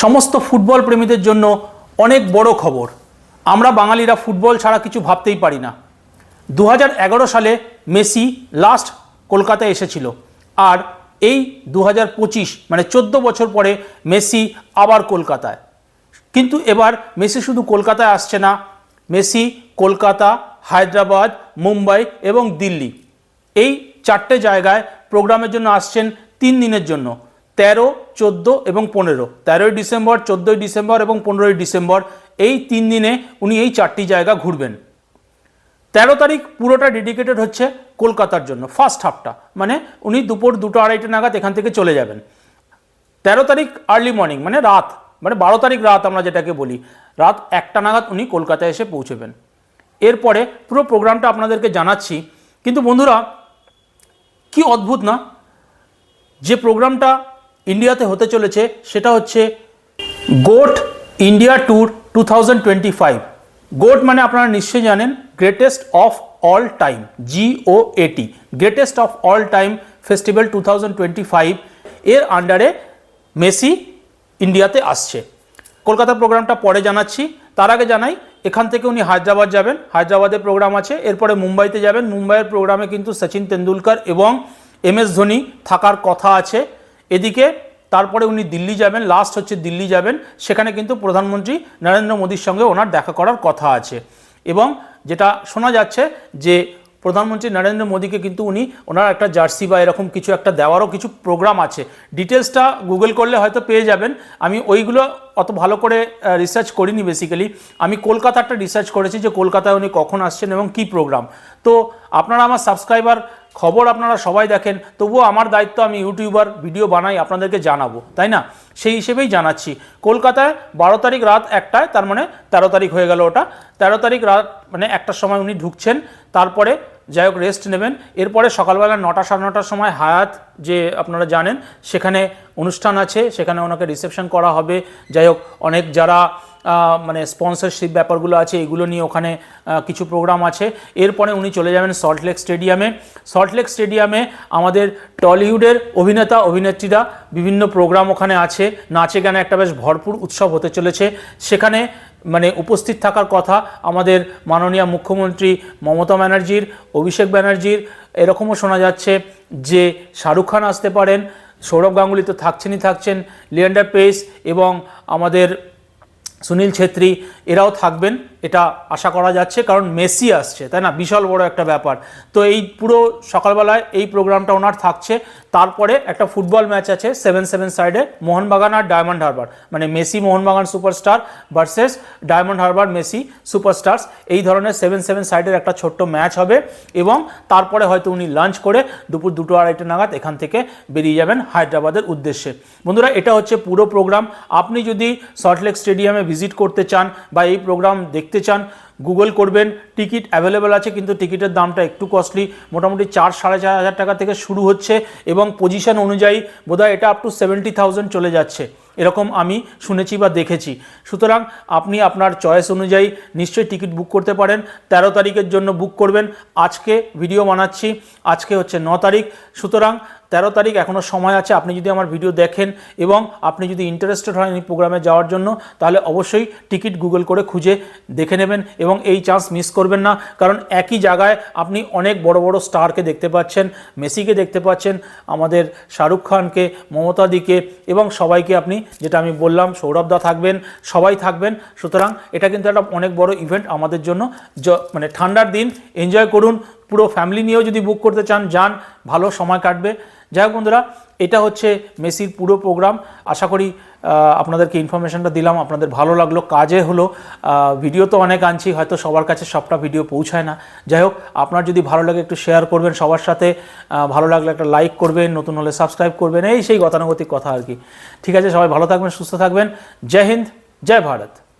সমস্ত ফুটবল প্রেমীদের জন্য অনেক বড় খবর। আমরা বাঙালিরা ফুটবল ছাড়া কিছু ভাবতেই পারি না। দু হাজার এগারো সালে মেসি লাস্ট কলকাতায় এসেছিল। আর এই দু হাজার পঁচিশ মানে চোদ্দ বছর পরে মেসি আবার কলকাতায়। কিন্তু এবার মেসি শুধু কলকাতায় আসছে না, মেসি কলকাতা, হায়দ্রাবাদ, মুম্বাই এবং দিল্লি এই চারটে জায়গায় প্রোগ্রামের জন্য আসছেন তিন দিনের জন্য। তেরো, চোদ্দ এবং পনেরো। তেরোই ডিসেম্বর, চোদ্দোই ডিসেম্বর এবং পনেরোই ডিসেম্বর, এই তিন দিনে উনি এই চারটি জায়গা ঘুরবেন। তেরো তারিখ পুরোটা ডেডিকেটেড হচ্ছে কলকাতার জন্য ফার্স্ট হাফটা মানে উনি দুপুর দুটো, আড়াইটা নাগাদ এখান থেকে চলে যাবেন। তেরো তারিখ আর্লি মর্নিং মানে রাত মানে বারো তারিখ রাত আমরা যেটাকে বলি, রাত একটা নাগাদ উনি কলকাতায় এসে পৌঁছবেন। এরপরে পুরো প্রোগ্রামটা আপনাদেরকে জানাচ্ছি। কিন্তু বন্ধুরা, কি অদ্ভুত না? যে প্রোগ্রামটা ইন্ডিয়াতে হতে চলেছে সেটা হচ্ছে GOAT India tour two thousand twenty five. GOAT মানে আপনারা নিশ্চয়ই জানেন greatest of all time G O A T greatest of all time festival two thousand twenty five এর আন্ডারে মেসি ইন্ডিয়াতে আসছে। কলকাতা প্রোগ্রামটা পরে জানাচ্ছি। তার আগে জানাই, এখান থেকে উনি হায়দ্রাবাদ যাবেন। হায়দ্রাবাদে প্রোগ্রাম আছে। এরপরে মুম্বাইতে যাবেন। মুম্বাইয়ের প্রোগ্রামে কিন্তু সচিন তেন্ডুলকর এবং এম এস ধোনি থাকার কথা আছে। এদিকে তারপরে উনি দিল্লি যাবেন লাস্ট হচ্ছে দিল্লি যাবেন, সেখানে কিন্তু প্রধানমন্ত্রী নরেন্দ্র মোদীর সঙ্গে ওনার দেখা করার কথা আছে। এবং যেটা শোনা যাচ্ছে যে প্রধানমন্ত্রী নরেন্দ্র মোদীকে কিন্তু উনি ওনার একটা জার্সি বা এরকম কিছু একটা দেওয়ারও কিছু প্রোগ্রাম আছে। ডিটেলসটা গুগল করলে হয়তো পেয়ে যাবেন। আমি ওইগুলো অত ভালো করে রিসার্চ করিনি বেসিক্যালি আমি কলকাতারটা রিসার্চ করেছি যে কলকাতায় উনি কখন আসছেন এবং কি প্রোগ্রাম তো আপনারা আমার সাবস্ক্রাইবার খবর আপনারা সবাই দেখেন, তবুও আমার দায়িত্ব আমি ইউটিউবার, ভিডিও বানাই, আপনাদেরকে জানাব, তাই না? সেই হিসেবেই জানাচ্ছি। কলকাতায় বারো তারিখ রাত একটায়, তার মানে তেরো তারিখ হয়ে গেল ওটা, তেরো তারিখ রাত মানে একটার সময় উনি ঢুকছেন, তারপরে যাই হোক রেস্ট নেবেন। এরপরে সকালবেলা নটা সাড়ে নটার সময় হায়াত যে আপনারা জানেন, সেখানে অনুষ্ঠান আছে, সেখানে ওনাকে রিসেপশন করা হবে। যাই হোক, অনেক যারা মানে স্পন্সরশিপ ব্যাপারগুলো আছে, এগুলো নিয়ে ওখানে কিছু প্রোগ্রাম আছে। এরপরে উনি চলে যাবেন সল্টলেক স্টেডিয়ামে সল্টলেক স্টেডিয়ামে আমাদের টলিউডের অভিনেতা, অভিনেত্রীরা বিভিন্ন প্রোগ্রাম ওখানে আছে। নাচে গানে একটা বেশ ভরপুর উৎসব হতে চলেছে। সেখানে মানে উপস্থিত থাকার কথা আমাদের মাননীয় মুখ্যমন্ত্রী মমতা ব্যানার্জির, অভিষেক ব্যানার্জির, এরকমও শোনা যাচ্ছে যে শাহরুখ খান আসতে পারেন, সৌরভ গাঙ্গুলি তো থাকছেনই থাকছেন, লিয়েন্ডার পেস এবং আমাদের সুনীল ছেত্রী এরাও থাকবেন। এটা আশা করা যাচ্ছে, কারণ মেসি আসছে, তাই না? বিশাল বড় একটা ব্যাপার। তো এই পুরো সকালবেলায় এই প্রোগ্রামটা ওনার থাকছে। তারপরে একটা ফুটবল ম্যাচ আছে, সেভেন সেভেন সাইডে, মোহনবাগান আর ডায়মন্ড হারবার। মানে Messi, Mohun Bagan superstar versus Diamond Harbour Messi superstars. এই ধরনের সেভেন সেভেন সাইডের একটা ছোট্ট ম্যাচ হবে এবং তারপরে হয়তো উনি লাঞ্চ করে দুপুর দুটো আড়াইটা নাগাদ এখান থেকে বেরিয়ে যাবেন হায়দ্রাবাদের উদ্দেশ্যে। বন্ধুরা, এটা হচ্ছে পুরো প্রোগ্রাম। আপনি যদি সল্টলেক স্টেডিয়ামে ভিজিট করতে চান বা এই প্রোগ্রাম দেখতে চান গুগল করবেন, টিকিট অ্যাভেলেবেল আছে, কিন্তু টিকিটের দামটা একটু কস্টলি মোটামুটি চার সাড়ে চার হাজার টাকা থেকে শুরু হচ্ছে এবং পজিশন অনুযায়ী বোধহয় এটা আপ টু সেভেন্টি থাউজেন্ড চলে যাচ্ছে। এরকম আমি শুনেছি বা দেখেছি। সুতরাং আপনি আপনার চয়েস অনুযায়ী নিশ্চয়ই টিকিট বুক করতে পারেন। তেরো তারিখের জন্য বুক করবেন। আজকে ভিডিও বানাচ্ছি। আজকে হচ্ছে ন তারিখ। সুতরাং তেরো তারিখ এখনও সময় আছে, আপনি যদি আমার ভিডিও দেখেন এবং আপনি যদি ইন্টারেস্টেড হন এই প্রোগ্রামে যাওয়ার জন্য, তাহলে অবশ্যই টিকিট গুগল করে খুঁজে দেখে নেবেন এবং এই চান্স মিস করবেন না। কারণ একই জায়গায় আপনি অনেক বড় বড় স্টারকে দেখতে পাচ্ছেন, মেসিকে দেখতে পাচ্ছেন, আমাদের শাহরুখ খানকে মমতাদিকে এবং সবাইকে আপনি, যেটা আমি বললাম সৌরভদা থাকবেন, সবাই থাকবেন। সুতরাং এটা কিন্তু একটা অনেক বড় ইভেন্ট আমাদের জন্য। মানে ঠান্ডার দিন এনজয় করুন। পুরো ফ্যামিলি নিয়েও যদি বুক করতে চান, যান, ভালো সময় কাটবে। যাই হোক বন্ধুরা, এটা হচ্ছে মেসির পুরো প্রোগ্রাম আশা করি আপনাদেরকে ইনফরমেশনটা দিলাম, আপনাদের ভালো লাগল, কাজে হলো। ভিডিও তো অনেক আনছি, হয়তো সবার কাছে সবটা ভিডিও পৌঁছায় না। যাই হোক, আপনার যদি ভালো লাগে একটু শেয়ার করবেন সবার সাথে ভালো লাগলে একটা লাইক করবেন, নতুন হলে সাবস্ক্রাইব করবেন, এই সেই গতানুগতিক কথা আর কি। ঠিক আছে, সবাই ভালো থাকবেন, সুস্থ থাকবেন। জয় হিন্দ, জয় ভারত।